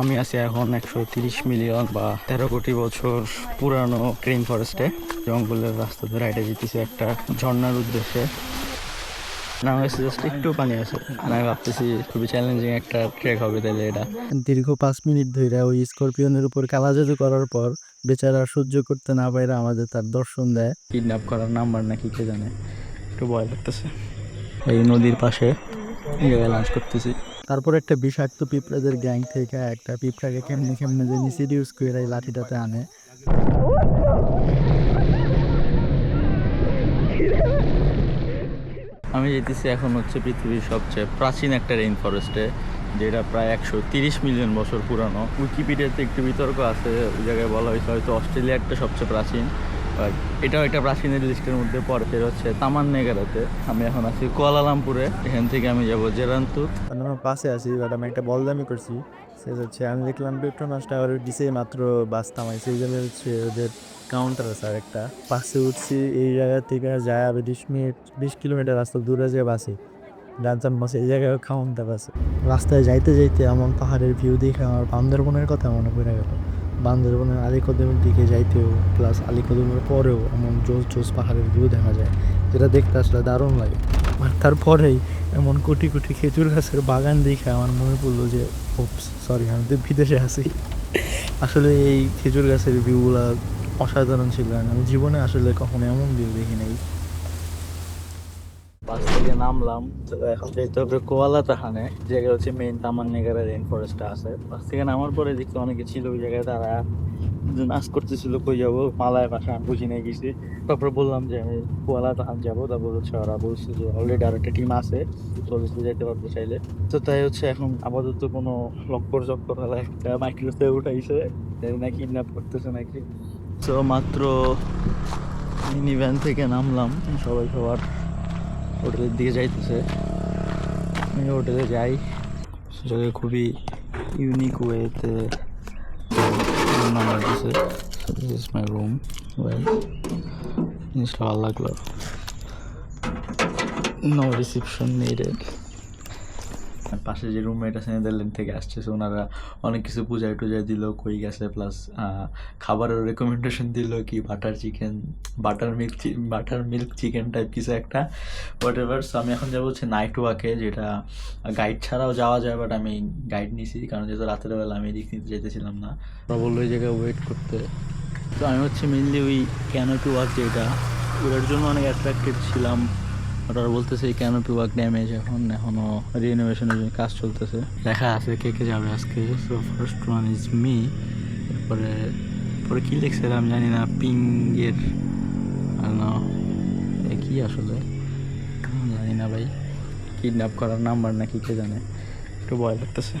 আমি আছি এখন একশো তিরিশ মিলিয়ন বা তেরো কোটি বছর পুরানো ট্রেন ফরেস্টে জঙ্গলের রাস্তাতে রাইডে যেতেছি একটা ঝর্নার উদ্দেশ্যে। না হয়েছে জাস্ট একটু পানি আছে। আর আমি ভাবতেছি খুবই চ্যালেঞ্জিং একটা ট্রেক হবে তাহলে এটা। দীর্ঘ পাঁচ মিনিট ধরে ওই স্করপিয়নের উপর কালা জাদু করার পর বেচারা সহ্য করতে না পারে আমাদের তার দর্শন দেয়। কিডন্যাপ করার নাম্বার নাকি কে জানে? একটু ভয় লাগতেছে। এই নদীর পাশে এই জায়গায় লাঞ্চ করতেছি। তারপর একটা বিষাক্ত পিঁপড়াদের গ্যাং থেকে একটা পিঁপড়াকে কেমনে কেমনে যে নিচে ইউজ করে লাঠিটাতে আনে। আমি যেতেছি এখন হচ্ছে পৃথিবীর সবচেয়ে প্রাচীন একটা রেইন ফরেস্টে যেটা প্রায় একশো তিরিশ মিলিয়ন বছর পুরানো। উইকিপিডিয়াতে একটু বিতর্ক আছে, ওই জায়গায় বলা হয়েছে হয়তো অস্ট্রেলিয়া একটা সবচেয়ে প্রাচীন। এটাও একটা প্রাচীনের লিস্টের মধ্যে পড়ে। সেটা হচ্ছে তামান নেগারাতে আমি এখন আছি কুয়ালালামপুরে এখান থেকে আমি যাব জেরান্তু আমরা পাশে আছি বাট আমি একটা বলদামি করছি। সে হচ্ছে, আমি দেখলাম পেট্রোনাস টাওয়ার দিছে মাত্র বাস থামাইছে সেই জন্য হচ্ছে ওদের কাউন্টার আছে আর একটা পাশে উঠছি, এই জায়গা থেকে যায় আরও বিশ মিনিট, বিশ কিলোমিটার রাস্তা দূরে যে বাসে। জানতাম বাসে এই জায়গায় কাউন্টার আছে রাস্তায় যাইতে যাইতে এমন পাহাড়ের ভিউ দেখে আমার বান্দরবনের কথা মনে পড়ে গেল। বান্দরবনের আলিকদমের দিকে যাইতেও প্লাস আলিকদমের পরেও এমন জোস জোস পাহাড়ের ভিউ দেখা যায়, যেটা দেখতে আসলে দারুণ লাগে। আর তারপরেই এমন কোটি কোটি খেজুর গাছের বাগান দেখে আমার মনে পড়ল যে সরি আমি তো বিদেশে আছি। আসলে এই খেজুর গাছের ভিউগুলা অসাধারণ ছিল আমি জীবনে আসলে কখনো এমন ভিউ দেখি নাই। বাস থেকে নামলাম। তো এখন যেতে হবে কোয়ালা তাহানে জায়গা হচ্ছে মেইন তামান নেগারা রেইন ফরেস্টটা আছে, বাস থেকে নামার পরে দেখতে অনেকে ছিল ওই জায়গায়, তারা নাচ করতেছিল, কই যাব? মালায় পাশে আমি বুঝি নিয়ে গেছি তারপর বললাম যে, আমি কোয়ালা তাহান যাব। তারপর হচ্ছে ওরা বলছে যে অলরেডি আর একটা টিম আছে চল্লিশে যাইতে পারবে চাইলে। তো তাই হচ্ছে এখন আপাতত কোনো লক্কর চক্কর হলে একটা মাইক্রোতে উঠাইছে, তাই না কিডন্যাপ করতেছে নাকি? তো মাত্র মিনি ভ্যান থেকে নামলাম, সবাই সবার। হোটেলের দিকে যাইতেছে। আমি হোটেলে যাই। সেটাকে খুবই ইউনিক ওয়েতে নাম্বার দিছে this is my room well জিনিসটা ভালো লাগল নো রিসিপশন নিডেড পাশে যে রুমমেট আছে নেদারল্যান্ড থেকে আসছে ওনারা অনেক কিছু পূজায় টুজায় দিল কই গেছে প্লাস খাবারের রেকমেন্ডেশন দিল কি butter chicken butter milk butter milk chicken type কিছু একটা হোয়াট এভার সো আমি এখন যাব হচ্ছে নাইট ওয়াকে যেটা গাইড ছাড়াও যাওয়া যায় বাট আমি গাইড নিছি কারণ যেহেতু রাতের বেলা আমি এদিক নিতে যেতেছিলাম না। বলল ওই জায়গায় ওয়েট করতে। তো আমি হচ্ছে মেনলি ওই ক্যানোপি ওয়াক যেটা ওটার জন্য অনেক অ্যাট্রাক্টেড ছিলাম। ওরা বলতেছে এই ক্যানোপি ওয়াক ড্যামেজ এখন? এখনও রিনোভেশনের জন্য কাজ চলতেছে। লেখা আছে কে কে যাবে আজকে। So first one is me এরপরে পরে কী লিখছে আমি জানি না, পিঙ্গের কি আসলে? জানি না ভাই। কিডন্যাপ করার নাম্বার না নাকি কে জানে? একটু ভয় লাগতেছে।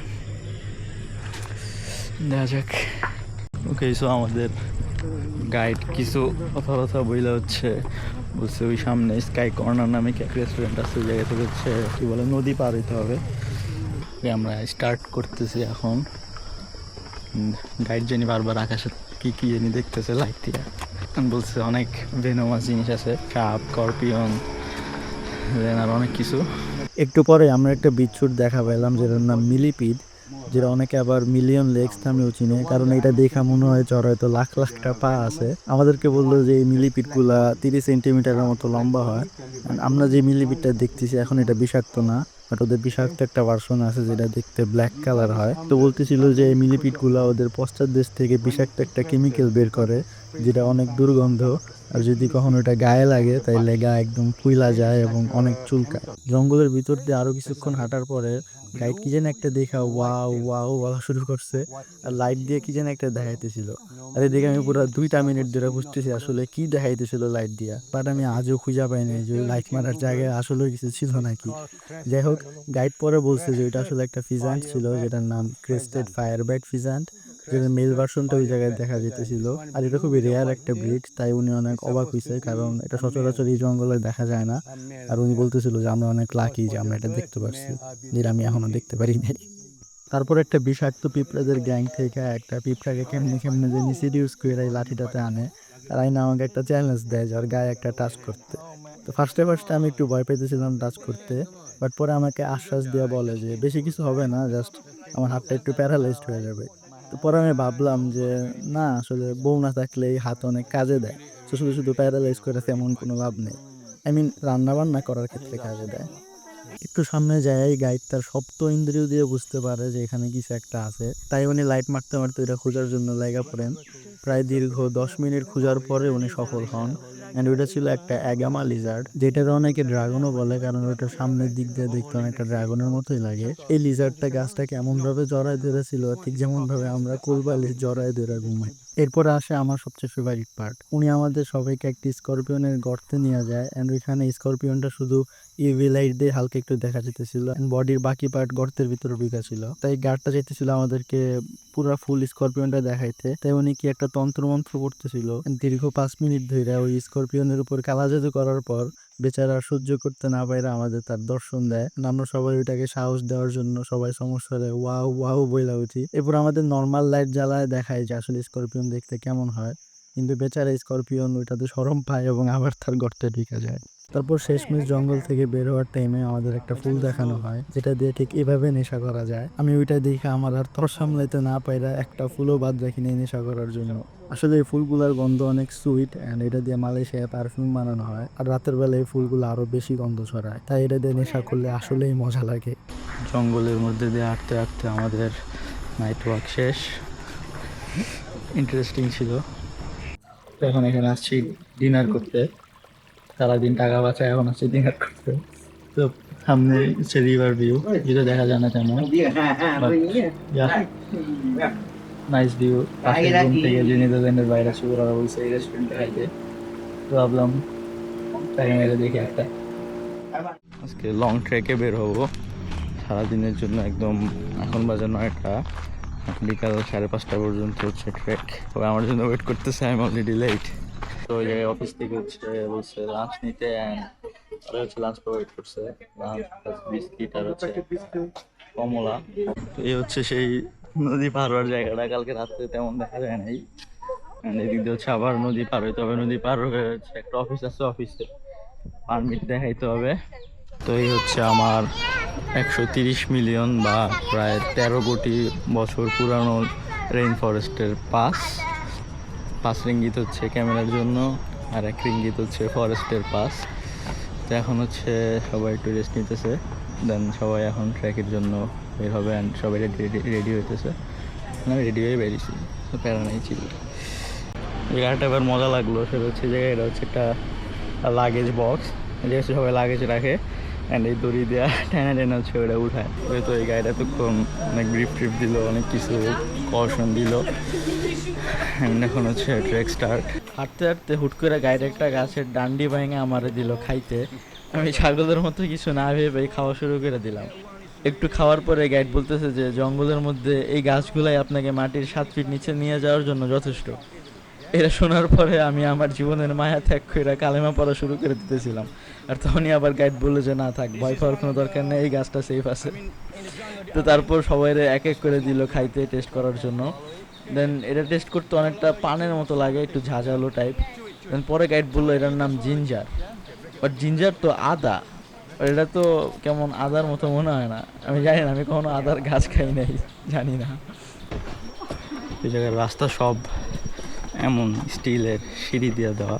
দেখা যাক। ওকে সো আমাদের গাইড কিছু কথা কথা বইলে হচ্ছে। বলছে, ওই সামনে স্কাই কর্নার নামে এক রেস্টুরেন্ট আছে, ওই জায়গা থেকে হচ্ছে কি বলে, নদী পার হইতে হবে। আমরা স্টার্ট করতেছি এখন। গাইড জানি বারবার আকাশে কি কি জানি দেখতেছে লাইট দিয়ে। বলছে, অনেক ভেনোমাস জিনিস আছে, সাপ স্করপিয়ন দেন আর অনেক কিছু। একটু পরে আমরা একটা বিচ্ছুর দেখা পেলাম যেটার নাম মিলিপিড যেটা অনেকে আবার মিলিয়ন লেগস নামেও চিনে, কারণ এটা দেখা মনে হয় চর হয়তো লাখ লাখটা পা আছে। আমাদেরকে বলল যে এই মিলিপিডগুলা তিরিশ সেন্টিমিটারের মতো লম্বা হয়। আমরা যে মিলিপিডটা দেখতেছি এখন এটা বিষাক্ত না বাট ওদের বিষাক্ত একটা ভার্সন আছে যেটা দেখতে ব্ল্যাক কালার হয়। তো বলতেছিল যে এই মিলিপিডগুলা ওদের পশ্চাৎ দেশ থেকে বিষাক্ত একটা কেমিক্যাল বের করে, যেটা অনেক দুর্গন্ধ। আর যদি কখনো এটা গায়ে লাগে, তাইলে গা একদম ফুইলা যায় এবং অনেক চুলকায়। জঙ্গলের ভিতর দিয়ে আরও কিছুক্ষণ হাঁটার পরে গাইড কি যেন একটা দেখা ওয়াও ওয়াও বলা শুরু করছে। আর লাইট দিয়ে কি যেন একটা দেখাইতেছিল। আর এদিকে আমি পুরো দুইটা মিনিট ধরে বুঝতেছি আসলে কি দেখাইতেছিল লাইট দিয়া। বাট আমি আজও খুঁজে পাইনি যে লাইট মারার জায়গায় আসলে কিছু ছিল নাকি। যাই হোক গাইড পরে বলছে যে এটা আসলে একটা ফিজান্ট ছিল, যেটার নাম ক্রেস্টেড ফায়ার ব্যাট ফিজান্ট যেটা মেল ভার্সনটা ওই জায়গায় দেখা যেতেছিল। আর এটা খুবই রেয়ার একটা ব্রিড তাই উনি অনেক অবাক হয়েছে কারণ এটা সচরাচর এই জঙ্গলে দেখা যায় না। আর উনি বলতেছিল যে, আমরা অনেক লাকি যে আমরা এটা দেখতে পারছি, যেটা আমি এখনও দেখতে পারি নাই। তারপর একটা বিষাক্ত পিঁপড়াদের গ্যাং থেকে একটা পিঁপড়াকে কেমনে কেমনে যে নিচে ইউজ করে লাঠিটাতে আনে আর আইনা আমাকে একটা চ্যালেঞ্জ দেয় যে যার গায়ে একটা টাচ করতে। তো ফার্স্টে ফার্স্টে আমি একটু ভয় পেতেছিলাম টাচ করতে বাট পরে আমাকে আশ্বাস দিয়ে বলে যে, বেশি কিছু হবে না জাস্ট আমার হাতটা একটু প্যারালাইজড হয়ে যাবে। তো পরে আমি ভাবলাম যে, না, আসলে বউ না থাকলে এই হাত অনেক কাজে দেয়। তো শুধু শুধু প্যারালাইজ করে তেমন কোনো লাভ নেই। আই মিন রান্না বান্না করার ক্ষেত্রে কাজে দেয়। একটু সামনে যায় এই গাইড তার সপ্ত ইন্দ্রিয় দিয়ে বুঝতে পারে যে এখানে কিছু একটা আছে। তাই উনি লাইট মারতে মারতে এটা খোঁজার জন্য লাগা পড়েন। প্রায় দীর্ঘ দশ মিনিট খোঁজার পরে উনি সফল হন। অ্যান্ড ওইটা ছিল একটা অ্যাগামা লিজার্ড যেটার অনেকে ড্রাগনও বলে, কারণ ওইটা সামনের দিক দিয়ে দেখতে অনেকটা ড্রাগনের মতোই লাগে। এই লিজার্ডটা গাছটাকে এমনভাবে জড়ায় ধরেছিল, ঠিক যেমন ভাবে আমরা কোলবালিশ জড়ায় ধরে ঘুমাই। এরপরে আসে আমার সবচেয়ে ফেভারিট পার্ট উনি আমাদের সবাইকে একটি স্করপিয়নের গর্তে নিয়ে যায় অ্যান্ড ওইখানে স্করপিয়নটা শুধু ইউভি লাইট দিয়ে হালকা একটু দেখা যেতেছিল বডির বাকি পার্ট গর্তের ভিতরে ঢুকা ছিল। তাই গার্ডটা যেতেছিল আমাদেরকে পুরো ফুল স্করপিয়নটা দেখাইতে। তাই উনি কি একটা তন্ত্র মন্ত্র করতেছিল দীর্ঘ পাঁচ মিনিট ধরে ওই স্করপিয়নের উপর কালা জাদু করার পর বেচারা সহ্য করতে না পাইরা আমাদের তার দর্শন দেয়। আমরা সবাই ওইটাকে সাহস দেওয়ার জন্য সবাই সমস্যা দেয় ওয়াও ওয়াও বইলা উঠি। এরপর আমাদের নর্মাল লাইট জ্বালায় দেখায় যে আসলে স্করপিয়ন দেখতে কেমন হয়। কিন্তু বেচারা স্করপিয়ন ওইটাতে সরম পায় এবং আবার তার গর্তে ঢুকে যায়। তারপর শেষমেশ জঙ্গল থেকে বের হওয়ার টাইমে আমাদের একটা ফুল দেখানো হয়, যেটা দিয়ে ঠিক এভাবে নেশা করা যায়। আমি ওইটা দেখে আমার আর তর সামলাইতে না পাইরা একটা ফুলও বাদ রাখিনি নেশা করার জন্য। আসলে এই ফুলগুলোর গন্ধ অনেক সুইট অ্যান্ড এটা দিয়ে মালয়েশিয়ায় পারফিউম বানানো হয়, আর রাতের বেলা এই ফুলগুলো আরও বেশি গন্ধ ছড়ায়। তাই এটা দিয়ে নেশা করলে আসলেই মজা লাগে। জঙ্গলের মধ্যে দিয়ে হাঁটতে হাঁটতে আমাদের নাইট ওয়াক শেষ। ইন্টারেস্টিং ছিল। এখন এখানে আসছি ডিনার করতে। সারাদিন টাকা বাঁচায় এখন আসছি ডিনার করতে তো সামনে সে রিভার ভিউ যেটা দেখা যায় না তেমন। নাইস ভিউ পাশের রুম থেকে যে নেদারল্যান্ডের বাইরে আছে ওরা বলছে এই রেস্টুরেন্টে খাইতে। তো ভাবলাম টাইম মেরে দেখি একটা। আজকে লং ট্রেকে বের হব। সারাদিনের জন্য একদম এখন বাজে নয়টা। বিকাল সাড়ে পাঁচটা পর্যন্ত হচ্ছে ট্রেক তবে আমার জন্য ওয়েট করতেছে আই এম অলরেডি লেট তো ওই জায়গায় অফিস থেকে হচ্ছে বলছে লাঞ্চ নিতে ওরা হচ্ছে লাঞ্চ প্রোভাইড করছে। বিস্কিট আর হচ্ছে কমলা। তো এই হচ্ছে সেই নদী পার হওয়ার জায়গাটা। কালকে রাত্রে তেমন দেখা যায় নাই। এদিক দিয়ে হচ্ছে আবার নদী পার হইতে হবে। নদী পার হয়ে একটা অফিস আছে অফিসে পারমিট দেখাইতে হবে। তো এই হচ্ছে আমার একশো মিলিয়ন বা প্রায় তেরো কোটি বছর পুরানো রেইন ফরেস্টের পাস। পাঁচ রিঙ্গিত হচ্ছে ক্যামেরার জন্য আর এক রিঙ্গিত হচ্ছে ফরেস্টের পাস। তো এখন হচ্ছে সবাই একটু রেস্ট নিতেছে। দেন সবাই এখন ট্র্যাকের জন্য বের হবে অ্যান্ড সবাই রেডি রেডি হইতেছে। আমি রেডি হয়ে বেরিয়েছি। তো প্যারা নেই ছিল। জায়গাটা এবার মজা লাগল। সেটা হচ্ছে জায়গায় এটা হচ্ছে একটা লাগেজ বক্স যে হচ্ছে সবাই লাগেজ রাখে। অ্যান্ড এই দড়ি দেওয়া টেনে টেনে হচ্ছে ওটা উঠায়। তো এই গাড়িটা এতক্ষণ অনেক গ্রিপ ট্রিপ দিল, অনেক কিছু কশন দিল। এখন হচ্ছে ট্রেক স্টার্ট হাঁটতে হাঁটতে হুট করে গাড়ির একটা গাছের ডান্ডি ভেঙে আমারে দিল খাইতে। আমি ছাগলের মতো কিছু না ভেবে খাওয়া শুরু করে দিলাম। একটু খাওয়ার পরে গাইড বলতেছে যে, জঙ্গলের মধ্যে এই গাছগুলাই আপনাকে মাটির সাত ফিট নিচে নিয়ে যাওয়ার জন্য যথেষ্ট। এটা শোনার পরে আমি আমার জীবনের মায়া ত্যাগ করে কালেমা পড়া শুরু করে দিতেছিলাম। আর তখনই আবার গাইড বলল যে, না, থাক, ভয় পাওয়ার কোনো দরকার নেই, এই গাছটা সেফ আছে। তো তারপর সবাই এক এক করে দিল খাইতে টেস্ট করার জন্য। দেন এটা টেস্ট করতে অনেকটা পানের মতো লাগে, একটু ঝাঁঝালো টাইপ দেন পরে গাইড বলল এটার নাম জিঞ্জার বাট জিঞ্জার তো আদা। এটা তো কেমন আদার মতো মনে হয় না। আমি জানি না, আমি কখনো আদার গাছ খাই নাই, জানি না। এই জায়গার রাস্তা সব এমন স্টিলের সিঁড়ি দিয়ে দেওয়া।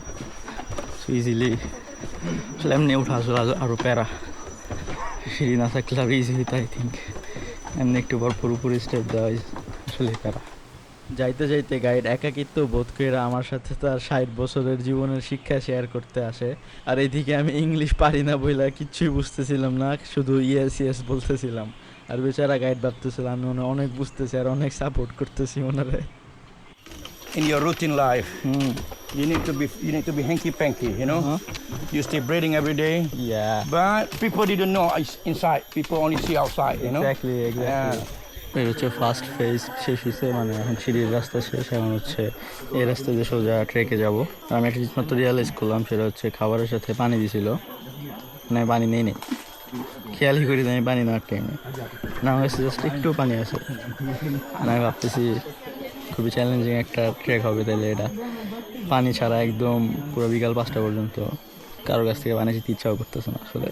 সো ইজিলি আসলে এমনি উঠা আসলে আরো- আরও প্যারা। সিঁড়ি না থাকলে আরও ইজি হইতো আই থিঙ্ক এমনি একটু পর পুরোপুরি স্টেপ দেওয়া আসলে প্যারা। যাইতে যাইতে গাইড একাকিত্ব বোধ করে আমার সাথে তার ষাট বছরের জীবনের শিক্ষা শেয়ার করতে আসে। আর এইদিকে আমি ইংলিশ পারি না বইলা কিচ্ছুই বুঝতেছিলাম না, শুধু ইয়েস ইয়েস বলতেছিলাম। আর বেচারা গাইড ভাবতেছিলাম আমি অনেক বুঝতেছি আর অনেক সাপোর্ট করতেছি ওনারে। In your routine life, hmm you need to be you need to be hanky panky. You know, Uh-huh. you stay breathing every day. Yeah But people didn't know it's inside. People only see outside. You know. Exactly exactly এই হচ্ছে first phase শেষ হয়েছে মানে এখন সিঁড়ির রাস্তা শেষ এখন হচ্ছে এই রাস্তা দিয়ে সোজা ট্রেকে যাব আমি একটা জিনিস মাত্র রিয়ালাইজ করলাম সেটা হচ্ছে খাবারের সাথে পানি দিছিল মানে আমি পানি নেই নেই খেয়ালই করি আমি পানি নেওয়ার টাইমে না আমার কাছে জাস্ট একটু পানি আছে আর আমি ভাবতেছি খুবই চ্যালেঞ্জিং একটা ট্রেক হবে তাহলে এটা। পানি ছাড়া একদম পুরো বিকাল পাঁচটা পর্যন্ত কারোর কাছ থেকে পানি যেতে ইচ্ছাও করতেছে না আসলে।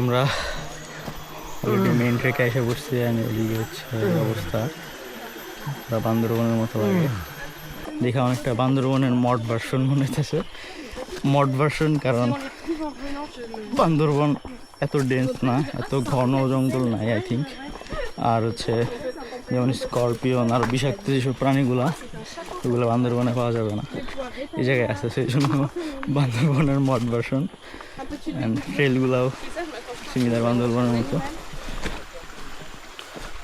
আমরা মেন ট্রেকে এসে বসছি আমি এদিকে হচ্ছে অবস্থা। বান্দরবনের মতো লাগে। দেখা অনেকটা বান্দরবনের মড ভার্সন মনে হইতেছে। মড ভার্সন কারণ বান্দরবন এত ডেন্স না, এত ঘন জঙ্গল নাই আই থিঙ্ক আর হচ্ছে যেমন স্করপিয়ন আর বিষাক্ত যেসব প্রাণীগুলা, ওগুলো বান্দরবনে পাওয়া যাবে না। এই জায়গায় আছে, সেই জন্য বান্দরবনের মড ভার্সন অ্যান্ড ট্রেলগুলাও সিমিলার বান্দরবনের মতো।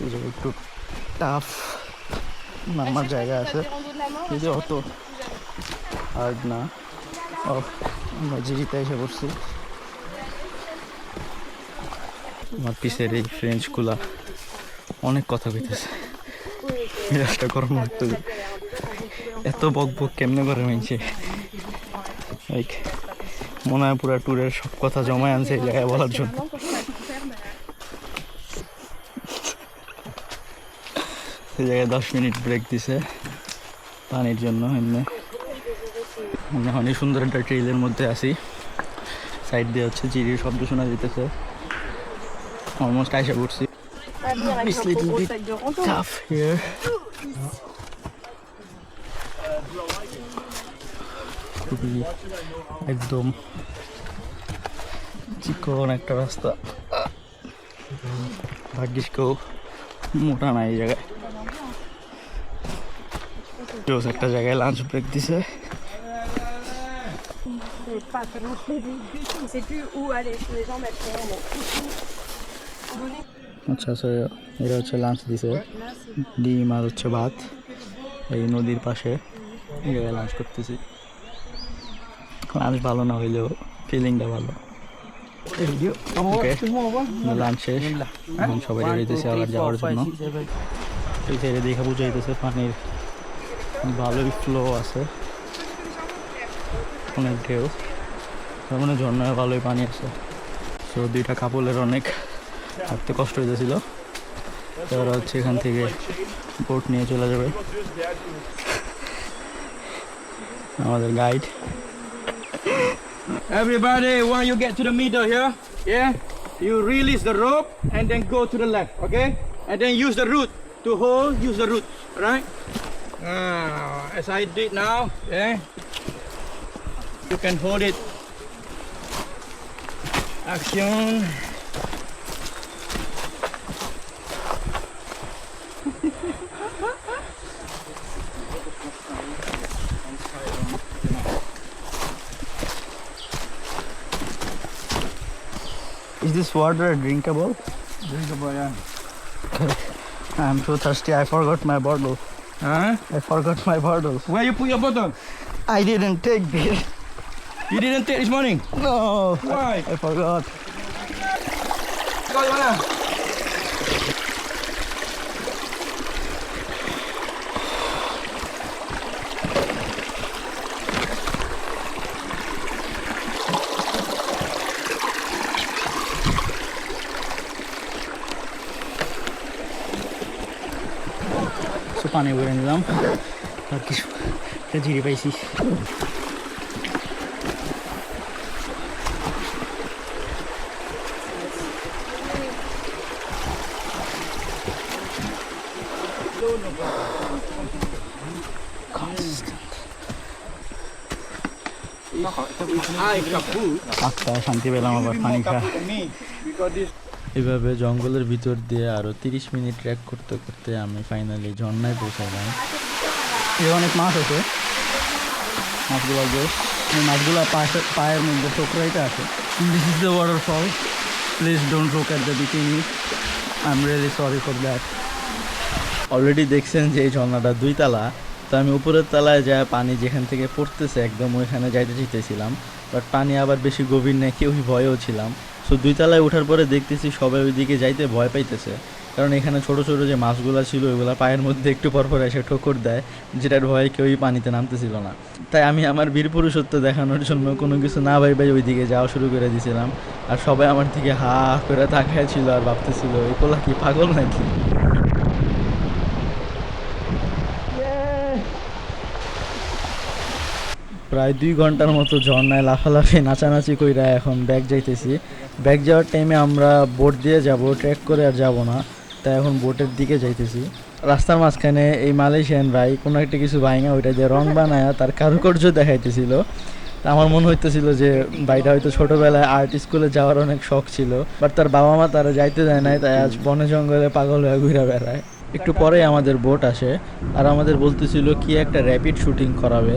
এই একটু টাফ নামার জায়গা আছে। কিন্তু অত হার্ড না। ও আমরা জিরিতে এসে পড়ছি। আমার পিসের এই ফ্রেঞ্চগুলা অনেক কথা কইতেছে। মেজাজটা গরম লাগতো এত বক বক কেমনে করে মানছে মনে হয় পুরো ট্যুরের সব কথা জমায় আনছে এই জায়গায় বলার জন্য। সেই জায়গায় দশ মিনিট ব্রেক দিছে পানির জন্য এমনি। আমরা অনেক সুন্দর একটা ট্রেলের মধ্যে আছি। সাইড দিয়ে হচ্ছে চিড়ির শব্দ শোনা যেতেছে অলমোস্ট আইসা পড়ছি। It's little bit tough here. খুবই একদম চিকন একটা রাস্তা ভাগ্যিস কেউ মোটা নাই এই জায়গায় জোস একটা জায়গায় লাঞ্চ ব্রেক দিছে C'est plus où aller. Les gens mettent আচ্ছা স্যার এটা হচ্ছে লাঞ্চ দিছে। ডিম আর হচ্ছে ভাত। এই নদীর পাশে এই লাঞ্চ করতেছি। লাঞ্চ ভালো না হইলেও ফিলিংটা ভালো। লাঞ্চ শেষ। এখন সবাই রেডিতেছে আবার যাওয়ার জন্য। এই সাইডে দেখে বুঝাইতেছে পানির ভালোই ফ্লো আছে। অনেক ঢেউ। তার মানে ঝর্ণায় ভালোই পানি আছে। সো দুইটা কাপলের অনেক হাঁটতে কষ্ট হইতেছিল তো ওরা হচ্ছে এখান থেকে বোট নিয়ে চলে যাবে আমাদের guide Everybody, when you get to the middle here, yeah, you release the rope and then go to the left, okay? And then use the root to hold, use the root, alright? Uh, as I did now, yeah, you can hold it. Action. This water drinkable? Drinkable, yeah. I'm too thirsty. I forgot my bottle. Huh? I forgot my bottle. Where you put your bottle? I didn't take this. You didn't take this morning. No. Why? I forgot. পানি ভরে নিলাম। আর কিছু জিরে পাইছি। I শান্তি পেলাম আবার পানি খা। এভাবে জঙ্গলের ভিতর দিয়ে আরও তিরিশ মিনিট ট্র্যাক করতে করতে আমি ফাইনালি ঝর্ণায় পৌঁছালাম এ অনেক মাছ আছে। মাছগুলো বেশ মাছগুলো পাশে পায়ের মধ্যে ঠোকরাইতে আছে। This is the waterfall please don't look at the bikini I am really sorry for that already দেখছেন যে এই ঝর্ণাটা দুই তালা তো আমি উপরের তলায় যায় পানি যেখান থেকে পড়তেছে একদম ওইখানে যাইতে চাইতেছিলাম। বাট পানি আবার বেশি গভীর নেই কেউই ভয়েও ছিলাম। সো দুই তলায় ওঠার পরে দেখতেছি সবাই ওইদিকে যাইতে ভয় পাইতেছে। কারণ এখানে ছোট ছোট যে মাছগুলো ছিল, ওইগুলো পায়ের মধ্যে একটু পর পর এসে ঠোকর দেয়, যেটার ভয়ে কেউই পানিতে নামতেছিল না। তাই আমি আমার বীর পুরুষত্ব দেখানোর জন্য কোনো কিছু না ভাই ভাই ওইদিকে যাওয়া শুরু করে দিয়েছিলাম আর সবাই আমার দিকে হা করে তাকায় ছিল আর ভাবতেছিল, এই পোলা কি পাগল নাকি? প্রায় দুই ঘণ্টার মতো ঝর্ণায় লাফালাফি, নাচানাচি কইরা এখন ব্যাগ যাইতেছি। ব্যাগ যাওয়ার টাইমে আমরা বোট দিয়ে যাব ট্রেক করে আর যাব না। তাই এখন বোটের দিকে যাইতেছি। রাস্তার মাঝখানে এই মালয়েশিয়ান ভাই কোনো একটা কিছু ভাইঙা ওইটা যে রং বানায় তার কারুকার্য দেখাইতেছিল। আমার মনে হইতেছিল যে ভাইটা হয়তো ছোটবেলায় আর্ট স্কুলে যাওয়ার অনেক শখ ছিল বাট তার বাবা মা তারা যাইতে দেয় নাই, তাই আজ বনে জঙ্গলে পাগল হয়ে ঘুরে বেড়ায়। একটু পরেই আমাদের বোট আসে, আর আমাদের বলতেছিল কি একটা র্যাপিড শুটিং করাবে।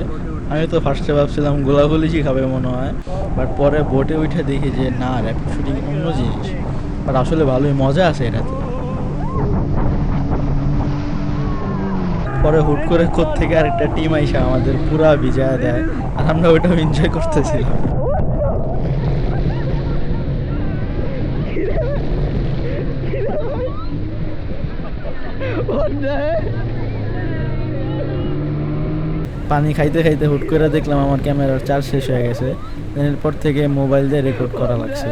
আমি তো ফার্স্টে ভাবছিলাম গোলাগুলি খাবে মনে হয় বাট পরে বোটে উঠে দেখি যে না র্যাপিড শুটিং অন্য জিনিস। বাট আসলে ভালোই মজা আছে এটাতে। পরে হুট করে থেকে আরেকটা টিম আইসা আমাদের পুরা বিজয় দেয়, আর আমরা ওইটাও এনজয় করতেছিলাম। পানি খাইতে খাইতে হুট করে দেখলাম আমার ক্যামেরার চার্জ শেষ হয়ে গেছে। এরপর থেকে মোবাইল দিয়ে রেকর্ড করা লাগছে।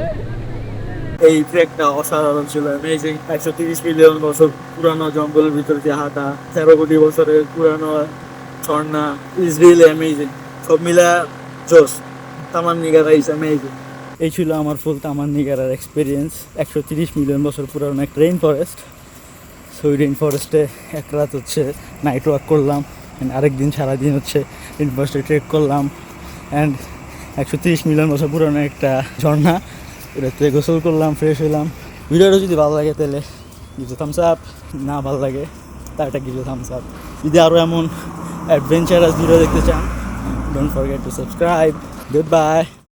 এই ট্রেকটা অসাধারণ ছিল অ্যামেজিং একশো তিরিশ মিলিয়ন বছর পুরানো জঙ্গলের ভিতর দিয়ে হাঁটা তেরো কোটি বছরের পুরানো ঝর্ণা ইজ রিয়েলি অ্যামেজিং সব মিলা জোস তামান নিগারা ইজ অ্যামেজিং এই ছিল আমার ফুল তামান নিগারার এক্সপিরিয়েন্স একশো তিরিশ মিলিয়ন বছর পুরানো একটা রেইন ফরেস্ট সো রেইন ফরেস্টে এক রাত হচ্ছে নাইট ওয়াক করলাম। অ্যান্ড আরেক দিন, সারাদিন হচ্ছে রেইন ট্রেক করলাম। অ্যান্ড একশো তিরিশ মিলিয়ন বছর পুরনো একটা ঝর্ণা। এটাতে গোসল করলাম ফ্রেশ হইলাম। ভিডিওটা যদি ভালো লাগে তাহলে কিছু থামস আপ না ভালো লাগে তা একটা কিছু থামস আপ যদি আরও এমন অ্যাডভেঞ্চারাস ভিডিও দেখতে চান don't forget to subscribe good bye